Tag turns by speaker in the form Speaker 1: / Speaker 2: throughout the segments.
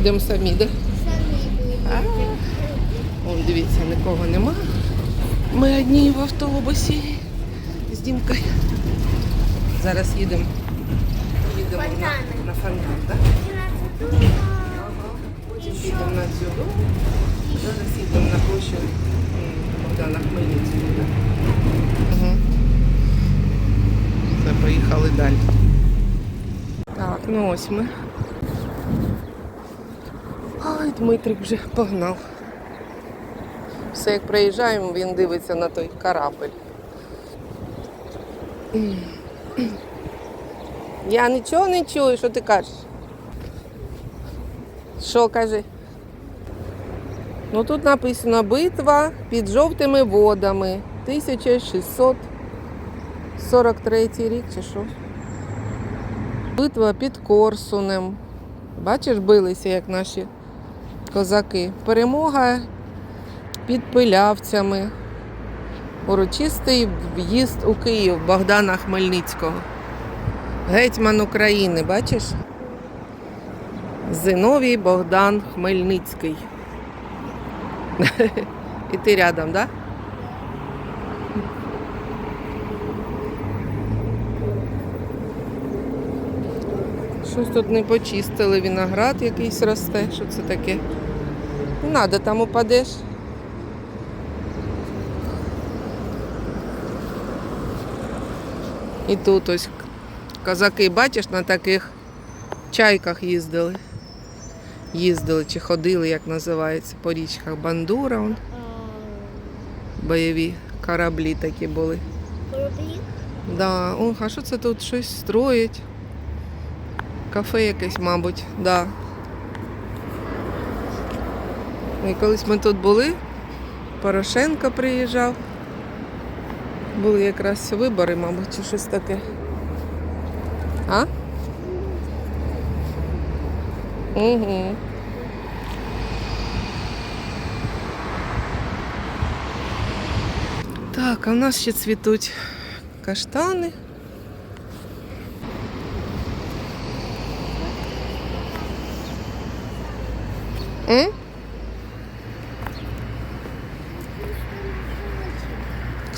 Speaker 1: Ми їдемо самі, де?
Speaker 2: самі.
Speaker 1: Вон, дивіться, нікого нема. Ми одні в автобусі з Дімкою. Зараз їдемо. Їдемо на, на фонтан, так? Потім підемо на дзюдо. Зараз їдемо на площу Богдана Хмельницького. Угу. Все, поїхали далі. Так, ну ось ми. Дмитрик вже погнав. Все, як приїжджаємо, він дивиться на той корабль. Я нічого не чую, що ти кажеш? Що кажи? Ну тут написано битва під жовтими водами. 1643 рік чи що? Битва під Корсунем. Бачиш, билися, як наші козаки. Перемога під пилявцями. Урочистий в'їзд у Київ Богдана Хмельницького. Гетьман України, бачиш? Зиновій Богдан Хмельницький. І ти рядом, так? Да? Щось тут не почистили, виноград якийсь росте. Що це таке? Не треба, там упадеш. І тут ось козаки, бачиш, на таких чайках їздили. Їздили чи ходили, як називається, по річках Бандура. Он, бойові кораблі такі були.
Speaker 2: Кораблі?
Speaker 1: Да. О, а що це тут щось строять? Кафе якесь, мабуть, да. І колись ми тут були, Порошенко приїжджав. Були якраз вибори, мабуть, чи щось таке. А? Угу. Так, а в нас ще цвітуть каштани.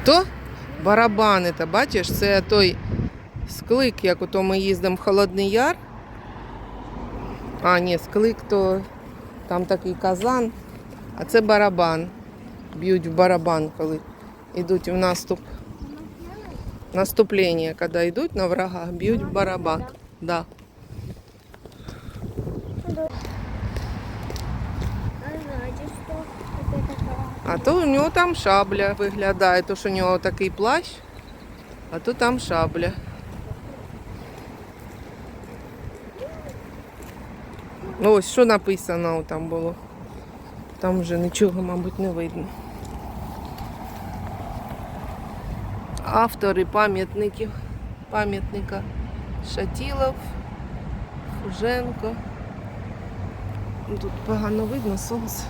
Speaker 1: Хто? Барабани, та бачиш, це той склик, як ото ми їздимо в Холодний Яр. А, ні, склик то там такий казан, а це барабан. Б'ють в барабан, коли йдуть в наступ. Наступлення, коли йдуть на врага, б'ють в барабан. Да.
Speaker 2: А знаєте, що таке така?
Speaker 1: А то у нього там шабля виглядає, то що у нього такий плащ, а то там шабля. Ну, Ось що написано там було. Там вже нічого, мабуть, не видно. Автори пам'ятників, пам'ятника Шатілов, Фуженко. Тут погано видно сонце.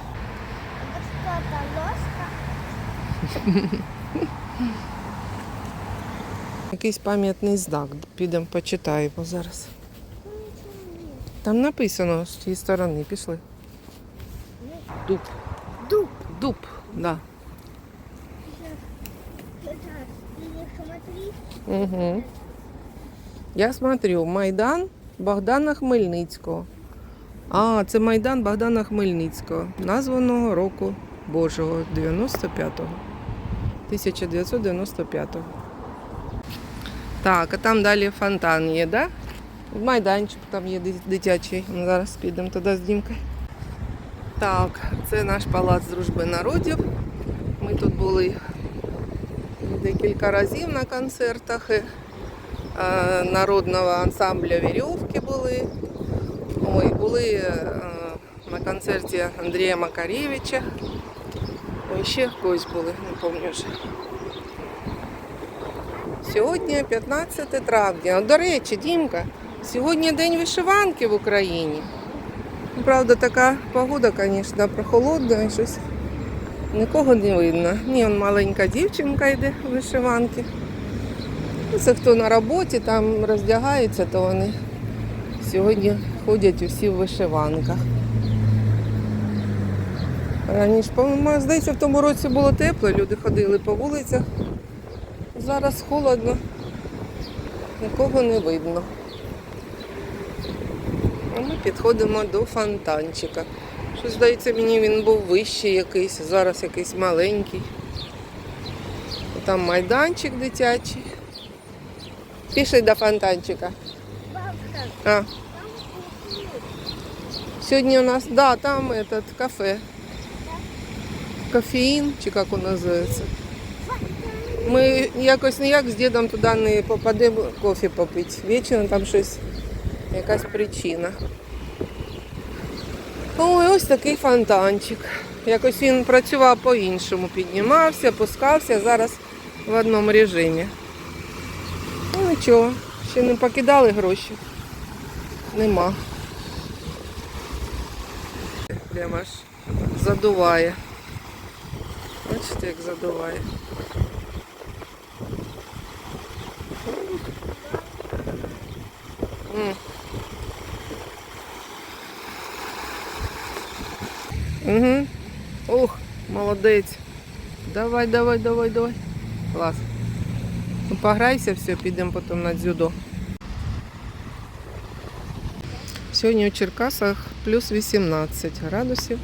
Speaker 1: Якийсь пам'ятний знак. Підемо почитаємо зараз. Там написано з тієї сторони. Пішли. Дуб.
Speaker 2: Дуб.
Speaker 1: Дуб, да.
Speaker 2: Так.
Speaker 1: Угу. Я смотрю, Майдан Богдана Хмельницького. А, це Майдан Богдана Хмельницького, названого року Божого 95-го. 1995-го. Так, а там далі фонтан є, да? Майданчик там є дитячий. Ми зараз підемо туди з Дімкою. Так, це наш палац дружби народів. Ми тут були декілька разів на концертах. е, Народного ансамбля Вірьовки були. Ой, були е, на концерті Андрія Макаревича. Ой, ще когось були, не пам'ятаю. Сьогодні 15 травня. До речі, Дімка, сьогодні день вишиванки в Україні. Ну, Правда, така погода, звісно, прохолодна і щось нікого не видно. Ні, он маленька дівчинка йде в вишиванки. Ну, Це хто на роботі там роздягається, то вони Сьогодні ходять усі в вишиванках. Раніше, по-моєму, здається, в тому році було тепло, люди ходили по вулицях. Зараз холодно, нікого не видно. А ми підходимо до фонтанчика. Що, здається, мені він був вищий якийсь, зараз якийсь маленький. Там майданчик дитячий. Пішли до фонтанчика. А, сьогодні у нас, да, там этот кафе. Кофеїн, чи як він називається. Ми якось ніяк з дідом туди не попадемо кофе попити. Вічно там щось, якась причина. Ой, ось такий фонтанчик. Якось він працював по-іншому, піднімався, опускався, зараз в одному режимі. Ну нічого, ще не покидали гроші. Нема. Прямо аж задуває. Бачите, як задуває. Угу. Ух, молодець. Давай, давай, давай, давай. Клас. Ну, пограйся, все, підемо потім на дзюдо. Сьогодні у Черкасах плюс 18 градусів.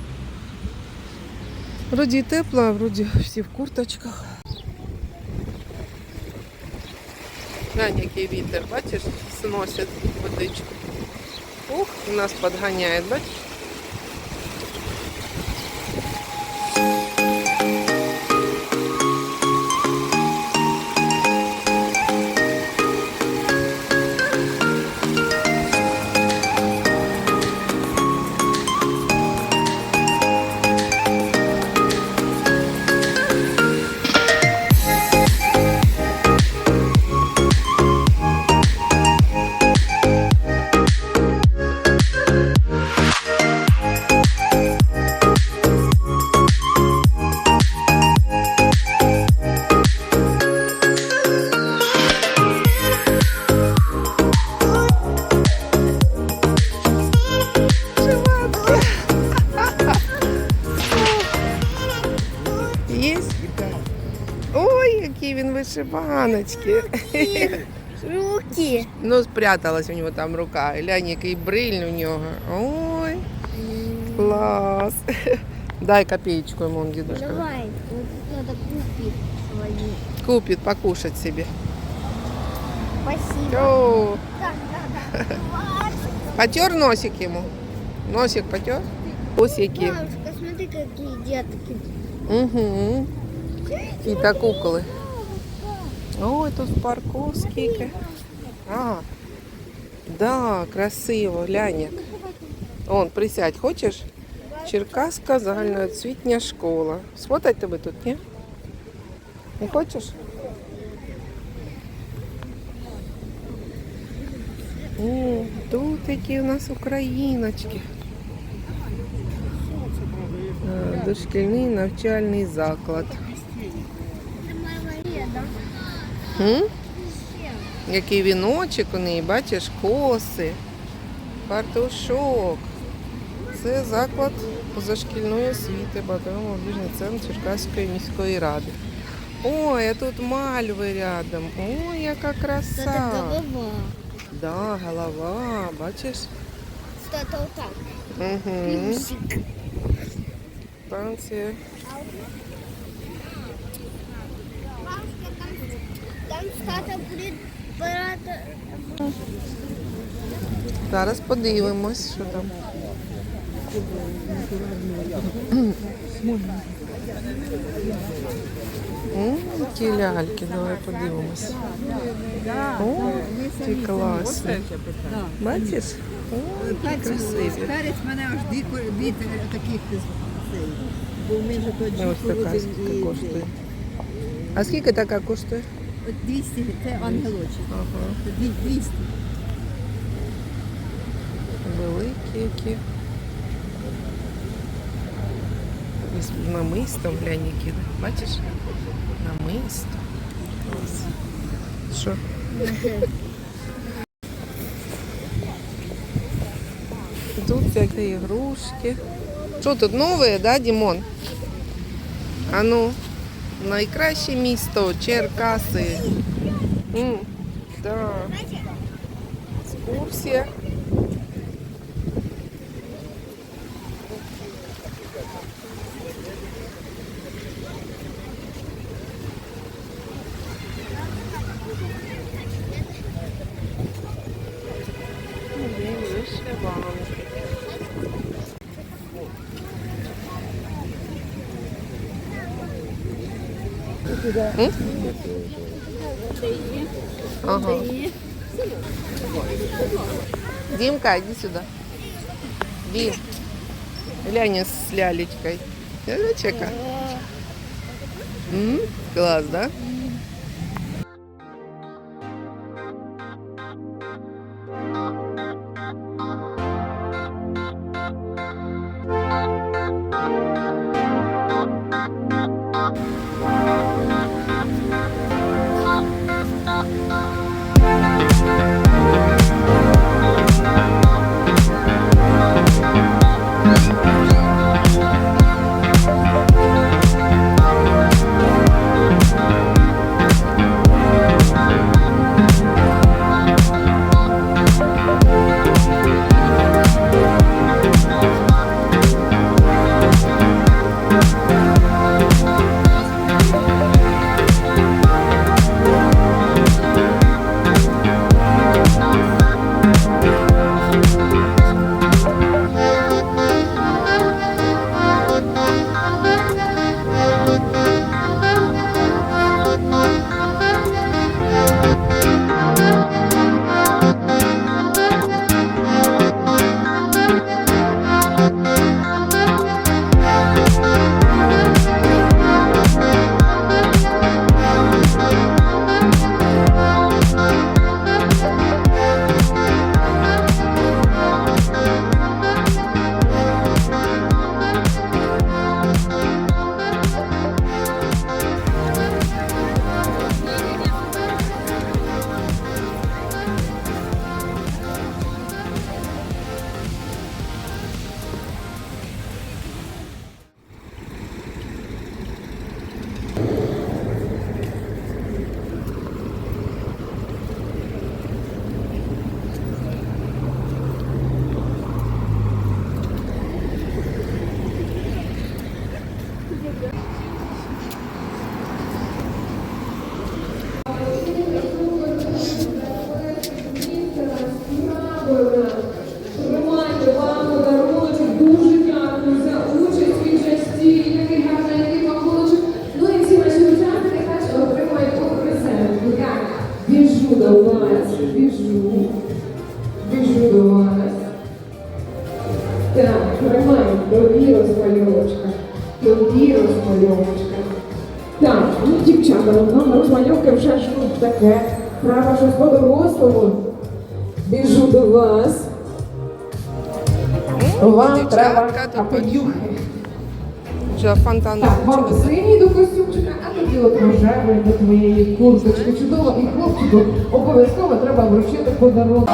Speaker 1: Вроді і тепло, а вроді всі в курточках. Глянь, який вітер, бачиш, сносить водичку. Ух, нас підганяє, бачиш? Є? Ой, які він вишиваночки.
Speaker 2: Руки.
Speaker 1: Ну, спряталась у нього там рука. Глянь, який бриль у нього. Ой, клас. Дай копеечку ему, он дедушка.
Speaker 2: Давай, вот надо купить свои.
Speaker 1: Купит покушать себе.
Speaker 2: Спасибо.
Speaker 1: О,
Speaker 2: Да, да, да.
Speaker 1: потер носик ему. Носик потер. Ось які.
Speaker 2: Бабушка, смотри, какие детки.
Speaker 1: Угу. І та куколи. Ой, тут парку скільки. А, да, красиво, глянь як. Он, присядь, хочеш? Черкаська загальноосвітня школа. Сфотать тебе тут, ні? Не хочеш? О, тут які у нас україночки. Дошкільний навчальний заклад.
Speaker 2: Это моя Мария, да?
Speaker 1: М? Який віночок у неї, бачиш, коси, фартушок. Це заклад позашкільної освіти, багатомолодіжний центр Черкаської міської ради. Ой, а тут мальви рядом. Ой, яка
Speaker 2: Это
Speaker 1: краса.
Speaker 2: голова.
Speaker 1: Да, голова, бачиш?
Speaker 2: Что это вот так?
Speaker 1: Угу. Станція. Зараз подивимось, що там. М, Які ляльки, давай подивимось. О, які класні. Бачиш? О, які красиві.
Speaker 3: Перець мене аж дико від таких цей. Бо ми вже тоді
Speaker 1: Ось така скільки коштує. А скільки така коштує?
Speaker 3: От 200, це ангелочок.
Speaker 1: Ага.
Speaker 3: Дві- 200.
Speaker 1: Великі які. Ось намистом глянь які. Бачиш? Намисто. Клас. Що? Тут всякі ігрушки. Що тут нове, да, Дімон? А ну, найкраще місто Черкаси. М, да. Екскурсія. Ага. Димка, иди сюда. Дим. Глянь с лялечкой. Лялечка. М? Класс, да?
Speaker 4: Thank you. Дівчата, ну розмальовки вже ж ну, таке. Треба щось по-дорослому. Біжу до вас. Вам треба капелюхи.
Speaker 1: Вже фонтан.
Speaker 4: Так, вам синій до костюмчика, а тоді от рожевий до твоєї курточки. Чудово, і хлопчику обов'язково треба вручити подарунок.